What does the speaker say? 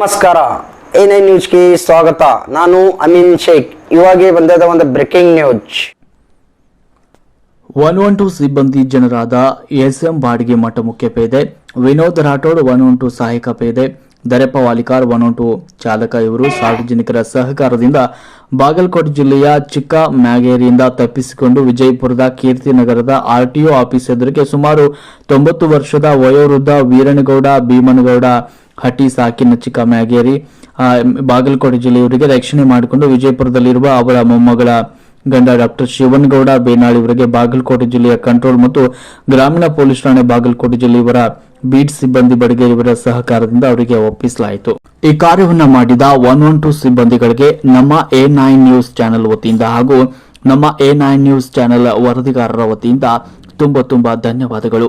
ನಮಸ್ಕಾರ. A nine ನ್ಯೂಸ್ಗೆ ಸ್ವಾಗತ. ನಾನು ಅಮೀನ್ ಶೇಖ್. ಇವಾಗೆ ಬಂದದ ಒಂದು breaking news. One one two ಸಿಬ್ಬಂದಿ ಜನರಾದ ಎಸ್ ಎಂ ಬಾಡಿಗೆ ಮಠ ಮುಖ್ಯ ಪೇದೆ, Vinod Rathod one one two ಸಹಾಯಕ ಪೇದೆ, Dareppa Walikar one one two ಚಾಲಕ ಇವರು ಸಾರ್ವಜನಿಕರ ಸಹಕಾರದಿಂದ ಬಾಗಲಕೋಟೆ ಜಿಲ್ಲೆಯ ಚಿಕ್ಕ ಮ್ಯಾಗೇರಿಯಿಂದ ತಪ್ಪಿಸಿಕೊಂಡು ವಿಜಯಪುರದ ಕೀರ್ತಿನಗರದ ಆರ್ಟಿಒ ಆಫೀಸ್ ಎದುರಿಗೆ ಸುಮಾರು ತೊಂಬತ್ತು ವರ್ಷದ ವಯೋವೃದ್ಧ ವೀರನಗೌಡ, ಭೀಮನಗೌಡ ಹಟ್ಟಿ ಸಾಕಿನ ಚಿಕ್ಕ ಮ್ಯಾಗೇರಿ ಬಾಗಲಕೋಟೆ ಜಿಲ್ಲೆಯವರಿಗೆ ರಕ್ಷಣೆ ಮಾಡಿಕೊಂಡು ವಿಜಯಪುರದಲ್ಲಿರುವ ಅವರ ಮೊಮ್ಮಗಳ ಗಂಡ ಡಾಕ್ಟರ್ ಶಿವನಗೌಡ ಬೇನಾಳ್ ಇವರಿಗೆ ಬಾಗಲಕೋಟೆ ಜಿಲ್ಲೆಯ ಕಂಟ್ರೋಲ್ ಮತ್ತು ಗ್ರಾಮೀಣ ಪೊಲೀಸ್ ಠಾಣೆ ಬಾಗಲಕೋಟೆ ಜಿಲ್ಲೆಯವರ ಬೀಟ್ ಸಿಬ್ಬಂದಿ ಬಡಿಗೆ ಇವರ ಸಹಕಾರದಿಂದ ಅವರಿಗೆ ಒಪ್ಪಿಸಲಾಯಿತು. ಈ ಕಾರ್ಯವನ್ನು ಮಾಡಿದ ಒನ್ ಒನ್ ಟು ಸಿಬ್ಬಂದಿಗಳಿಗೆ ನಮ್ಮ ಎ ನೈನ್ ನ್ಯೂಸ್ ಚಾನೆಲ್ ವತಿಯಿಂದ ಹಾಗೂ ನಮ್ಮ ಎ ನೈನ್ ನ್ಯೂಸ್ ಚಾನೆಲ್ ವರದಿಗಾರರ ವತಿಯಿಂದ ತುಂಬಾ ತುಂಬಾ ಧನ್ಯವಾದಗಳು.